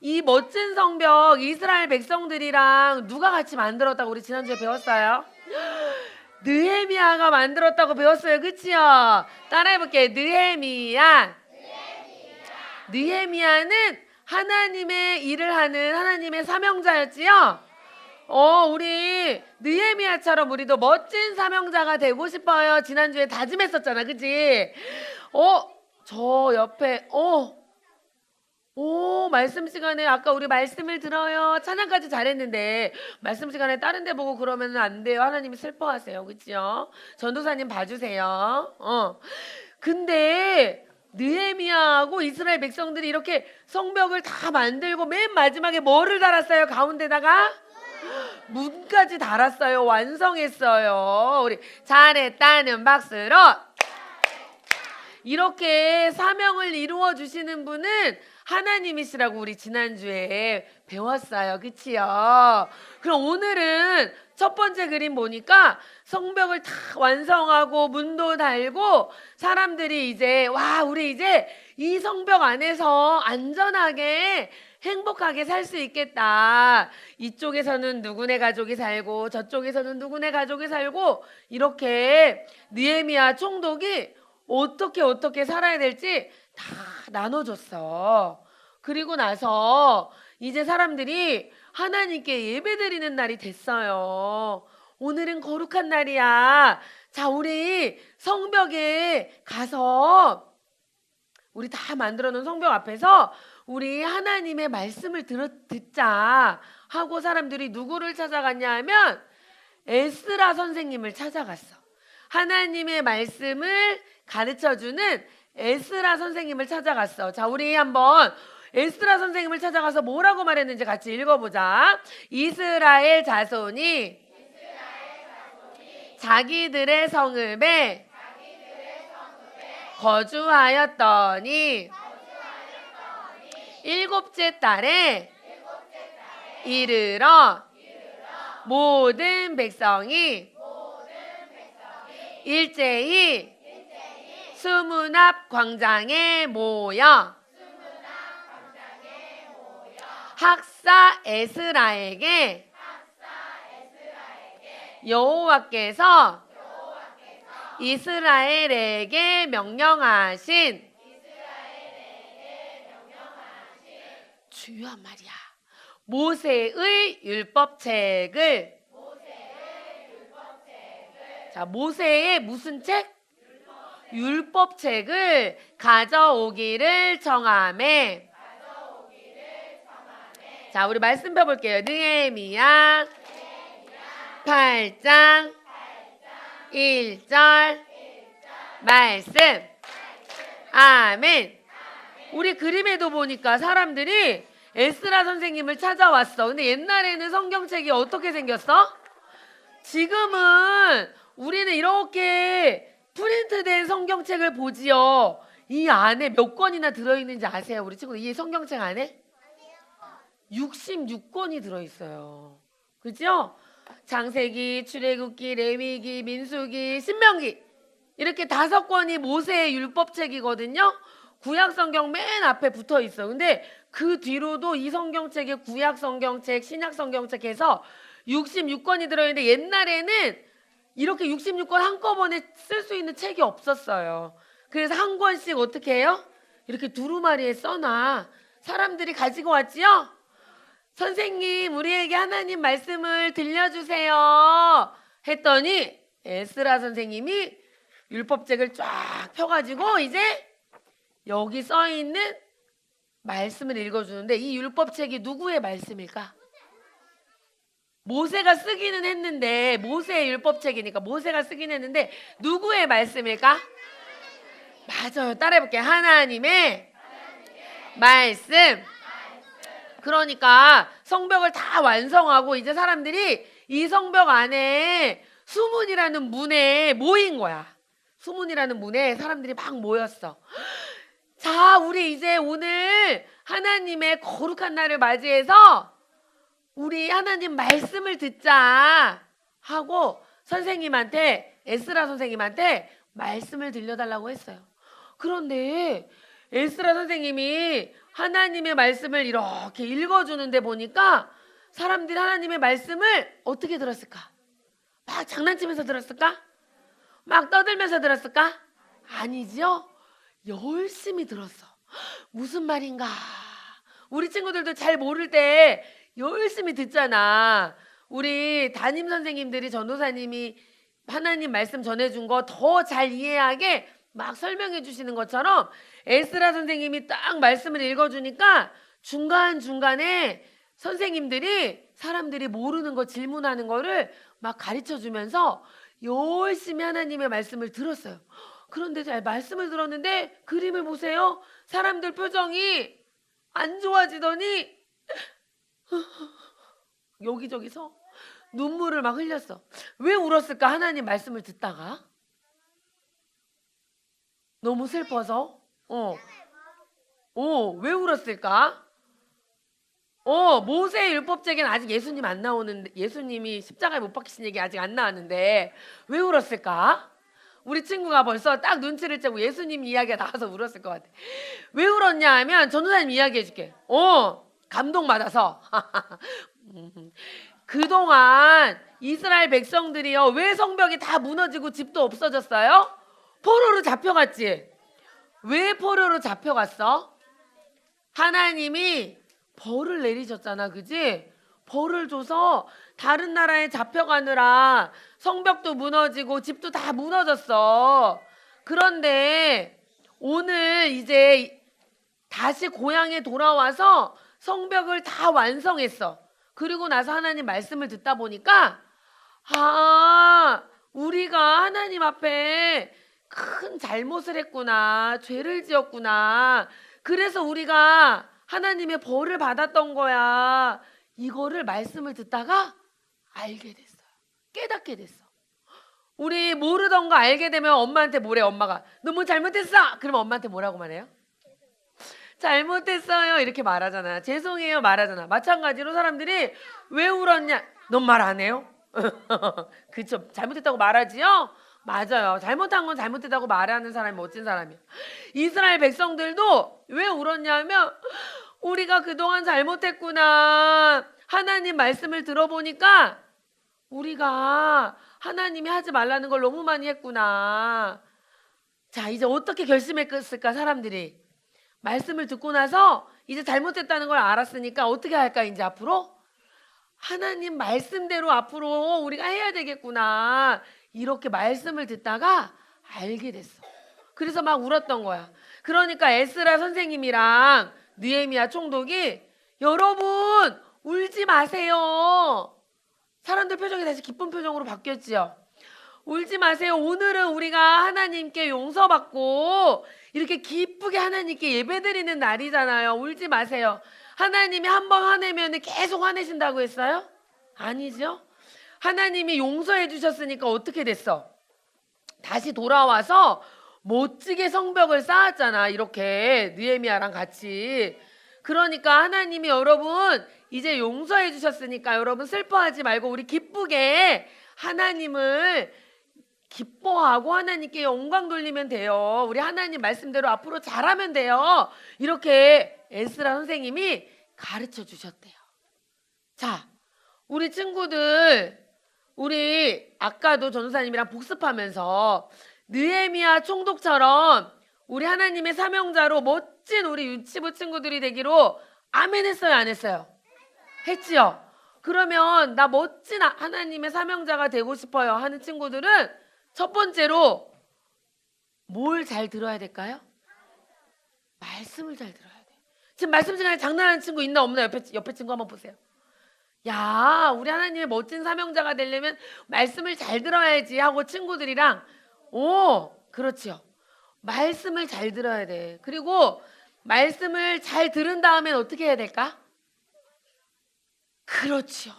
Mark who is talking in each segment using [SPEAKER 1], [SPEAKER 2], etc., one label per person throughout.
[SPEAKER 1] 이 멋진 성벽 이스라엘 백성들이랑 누가 같이 만들었다고 우리 지난주에 배웠어요? 느헤미야가 만들었다고 배웠어요. 그치요? 따라해 볼게요. 느헤미야. 느헤미야는 하나님의 일을 하는 하나님의 사명자였지요? 어, 우리 느헤미야처럼 우리도 멋진 사명자가 되고 싶어요. 지난주에 다짐했었잖아. 그치? 어, 저 옆에, 어, 오, 말씀 시간에 아까 우리 말씀을 들어요. 찬양까지 잘했는데 말씀 시간에 다른 데 보고 그러면 안 돼요. 하나님이 슬퍼하세요. 그치요? 전도사님 봐 주세요. 어. 근데 느헤미야하고 이스라엘 백성들이 이렇게 성벽을 다 만들고 맨 마지막에 뭐를 달았어요? 가운데다가 문까지 달았어요. 완성했어요. 우리 잘했다는 박수로 이렇게 사명을 이루어 주시는 분은 하나님이시라고 우리 지난주에 배웠어요. 그치요? 그럼 오늘은 첫 번째 그림 보니까 성벽을 다 완성하고 문도 달고 사람들이 이제 와, 우리 이제 이 성벽 안에서 안전하게 행복하게 살 수 있겠다. 이쪽에서는 누구네 가족이 살고 저쪽에서는 누구네 가족이 살고 이렇게 느헤미야 총독이 어떻게 어떻게 살아야 될지 다 나눠줬어. 그리고 나서 이제 사람들이 하나님께 예배드리는 날이 됐어요. 오늘은 거룩한 날이야. 자, 우리 성벽에 가서 우리 다 만들어 놓은 성벽 앞에서 우리 하나님의 말씀을 들어, 듣자 하고 사람들이 누구를 찾아갔냐 하면 에스라 선생님을 찾아갔어. 하나님의 말씀을 가르쳐 주는 에스라 선생님을 찾아갔어. 자, 우리 한번 에스라 선생님을 찾아가서 뭐라고 말했는지 같이 읽어보자. 이스라엘 자손이 자기들의 성읍에 거주하였더니 일곱째 달에 이르러 모든 백성이 일제히 수문 앞 광장에 모여 학사 에스라에게 여호와께서 이스라엘에게 명령하신 중요한 말이야. 모세의 율법책을 자 모세의 무슨 책? 율법책을 가져오기를 정함에 자 우리 말씀 펴 볼게요. 느헤미야 8장 1절 말씀 아멘 우리 그림에도 보니까 사람들이 에스라 선생님을 찾아왔어. 근데 옛날에는 성경책이 어떻게 생겼어? 지금은 우리는 이렇게 프린트된 성경책을 보지요. 이 안에 몇 권이나 들어있는지 아세요? 우리 친구 이 성경책 안에? 66권이 들어있어요. 그죠? 창세기, 출애굽기, 레위기, 민수기, 신명기 이렇게 다섯 권이 모세의 율법책이거든요. 구약 성경 맨 앞에 붙어 있어. 근데 그 뒤로도 이 성경책에 구약 성경책, 신약 성경책 해서 66권이 들어있는데 옛날에는 이렇게 66권 한꺼번에 쓸 수 있는 책이 없었어요. 그래서 한 권씩 어떻게 해요? 이렇게 두루마리에 써놔. 사람들이 가지고 왔지요? 선생님, 우리에게 하나님 말씀을 들려주세요. 했더니 에스라 선생님이 율법책을 쫙 펴가지고 이제 여기 써 있는 말씀을 읽어주는데 이 율법책이 누구의 말씀일까? 모세가 쓰기는 했는데 모세의 율법책이니까 모세가 쓰긴 했는데 누구의 말씀일까? 맞아요. 따라해볼게요. 하나님의 말씀. 그러니까 성벽을 다 완성하고 이제 사람들이 이 성벽 안에 수문이라는 문에 모인 거야. 수문이라는 문에 사람들이 막 모였어. 자, 우리 이제 오늘 하나님의 거룩한 날을 맞이해서 우리 하나님 말씀을 듣자 하고 선생님한테 에스라 선생님한테 말씀을 들려달라고 했어요. 그런데 에스라 선생님이 하나님의 말씀을 이렇게 읽어주는데 보니까 사람들이 하나님의 말씀을 어떻게 들었을까? 막 장난치면서 들었을까? 막 떠들면서 들었을까? 아니죠. 열심히 들었어. 무슨 말인가? 우리 친구들도 잘 모를 때 열심히 듣잖아. 우리 담임 선생님들이 전도사님이 하나님 말씀 전해준 거 더 잘 이해하게 막 설명해 주시는 것처럼 에스라 선생님이 딱 말씀을 읽어주니까 중간중간에 선생님들이 사람들이 모르는 거 질문하는 거를 막 가르쳐 주면서 열심히 하나님의 말씀을 들었어요. 그런데 잘 말씀을 들었는데 그림을 보세요. 사람들 표정이 안 좋아지더니 여기저기서 눈물을 막 흘렸어. 왜 울었을까? 하나님 말씀을 듣다가 너무 슬퍼서 어. 어, 왜 울었을까? 어, 모세 율법책에는 아직 예수님 안 나오는데 예수님이 십자가에 못 박히신 얘기 아직 안 나왔는데 왜 울었을까? 우리 친구가 벌써 딱 눈치를 채고 예수님 이야기가 나와서 울었을 것 같아. 왜 울었냐 하면 전도사님 이야기해 줄게. 어, 감동받아서. 음, 그동안 이스라엘 백성들이요. 왜 성벽이 다 무너지고 집도 없어졌어요? 포로로 잡혀갔지. 왜 포로로 잡혀갔어? 하나님이 벌을 내리셨잖아. 그지? 벌을 줘서 다른 나라에 잡혀가느라 성벽도 무너지고 집도 다 무너졌어. 그런데 오늘 이제 다시 고향에 돌아와서 성벽을 다 완성했어. 그리고 나서 하나님 말씀을 듣다 보니까 아, 우리가 하나님 앞에 큰 잘못을 했구나. 죄를 지었구나. 그래서 우리가 하나님의 벌을 받았던 거야. 이거를 말씀을 듣다가 알게 됐어요. 깨닫게 됐어. 우리 모르던 거 알게 되면 엄마한테 뭐래 엄마가 너무 잘못했어. 그러면 엄마한테 뭐라고 말 해요? 잘못했어요. 이렇게 말하잖아. 죄송해요. 말하잖아. 마찬가지로 사람들이 왜 울었냐? 넌 말 안 해요? 그쵸. 잘못했다고 말하지요? 맞아요. 잘못한 건 잘못했다고 말하는 사람이 멋진 사람이야. 이스라엘 백성들도 왜 울었냐면 우리가 그동안 잘못했구나. 하나님 말씀을 들어보니까 우리가 하나님이 하지 말라는 걸 너무 많이 했구나. 자, 이제 어떻게 결심했을까, 사람들이? 말씀을 듣고 나서 이제 잘못했다는 걸 알았으니까 어떻게 할까, 이제 앞으로? 하나님 말씀대로 앞으로 우리가 해야 되겠구나. 이렇게 말씀을 듣다가 알게 됐어. 그래서 막 울었던 거야. 그러니까 에스라 선생님이랑 느헤미야 총독이 여러분 울지 마세요. 사람들 표정이 다시 기쁜 표정으로 바뀌었지요. 울지 마세요. 오늘은 우리가 하나님께 용서받고 이렇게 기쁘게 하나님께 예배드리는 날이잖아요. 울지 마세요. 하나님이 한 번 화내면 계속 화내신다고 했어요? 아니죠. 하나님이 용서해 주셨으니까 어떻게 됐어? 다시 돌아와서 멋지게 성벽을 쌓았잖아. 이렇게 느헤미야랑 같이. 그러니까 하나님이 여러분 이제 용서해 주셨으니까 여러분 슬퍼하지 말고 우리 기쁘게 하나님을 기뻐하고 하나님께 영광 돌리면 돼요. 우리 하나님 말씀대로 앞으로 잘하면 돼요. 이렇게 에스라 선생님이 가르쳐 주셨대요. 자, 우리 친구들 우리 아까도 전도사님이랑 복습하면서 느헤미야 총독처럼 우리 하나님의 사명자로 멋진 우리 유치부 친구들이 되기로 아멘 했어요, 안 했어요? 했지요. 그러면 나 멋진 아- 하나님의 사명자가 되고 싶어요 하는 친구들은 첫 번째로 뭘 잘 들어야 될까요? 말씀을 잘 들어야 돼. 지금 말씀 시간에 장난하는 친구 있나 없나 옆에 옆에 친구 한번 보세요. 야, 우리 하나님의 멋진 사명자가 되려면 말씀을 잘 들어야지 하고 친구들이랑 오, 그렇지요. 말씀을 잘 들어야 돼. 그리고 말씀을 잘 들은 다음엔 어떻게 해야 될까? 그렇죠.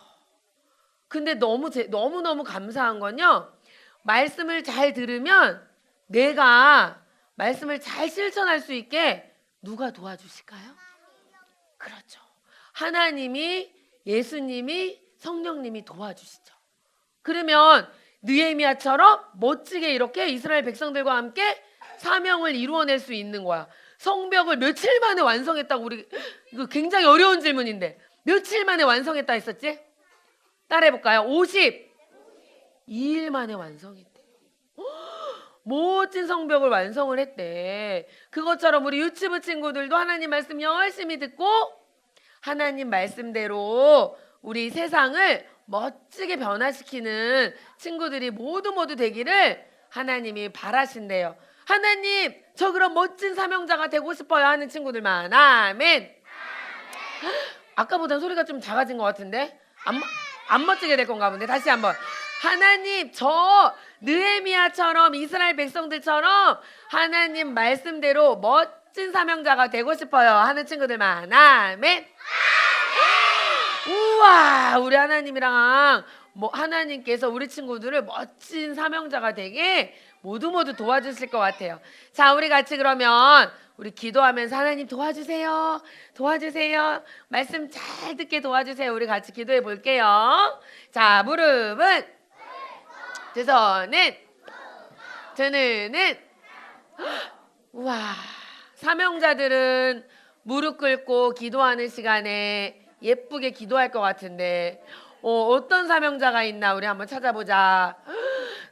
[SPEAKER 1] 근데 너무 제, 너무 너무 감사한 건요. 말씀을 잘 들으면 내가 말씀을 잘 실천할 수 있게 누가 도와주실까요? 그렇죠. 하나님이 예수님이 성령님이 도와주시죠. 그러면 느헤미야처럼 멋지게 이렇게 이스라엘 백성들과 함께 사명을 이루어낼 수 있는 거야. 성벽을 며칠 만에 완성했다고 우리 이거 굉장히 어려운 질문인데 며칠 만에 완성했다 했었지? 따라해 볼까요? 52일 만에 완성했대. 멋진 성벽을 완성을 했대. 그것처럼 우리 유치부 친구들도 하나님 말씀 열심히 듣고 하나님 말씀대로 우리 세상을 멋지게 변화시키는 친구들이 모두 모두 되기를 하나님이 바라신대요. 하나님, 저 그런 멋진 사명자가 되고 싶어요 하는 친구들만. 아멘. 아까보단 소리가 좀 작아진 것 같은데? 안, 멋- 안 멋지게 될 건가 본데. 다시 한번. 하나님, 저 느헤미야처럼 이스라엘 백성들처럼 하나님 말씀대로 멋진 사명자가 되고 싶어요 하는 친구들만. 아멘. 우와, 우리 하나님이랑 뭐 하나님께서 우리 친구들을 멋진 사명자가 되게 모두 모두 도와주실 것 같아요. 자, 우리 같이 그러면 우리 기도하면서 하나님 도와주세요. 도와주세요. 말씀 잘 듣게 도와주세요. 우리 같이 기도해 볼게요. 자, 무릎은 두 눈은 우와 사명자들은 무릎 꿇고 기도하는 시간에 예쁘게 기도할 것 같은데 어, 어떤 사명자가 있나 우리 한번 찾아보자.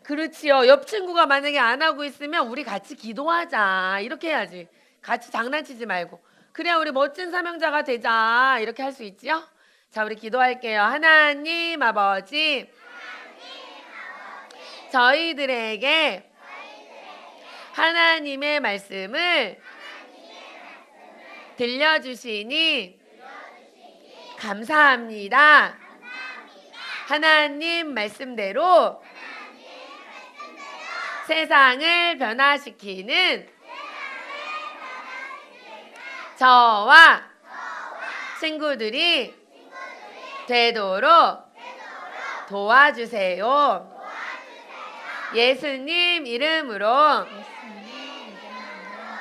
[SPEAKER 1] 그렇지요. 옆 친구가 만약에 안 하고 있으면 우리 같이 기도하자. 이렇게 해야지. 같이 장난치지 말고. 그래야 우리 멋진 사명자가 되자. 이렇게 할 수 있지요? 자, 우리 기도할게요. 하나님 아버지. 저희들에게 하나님의 말씀을 들려주시니 감사합니다. 하나님 말씀대로 세상을 변화시키는 저와 친구들이 되도록 도와주세요. 예수님 이름으로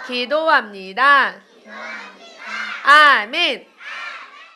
[SPEAKER 1] 기도합니다. 아멘.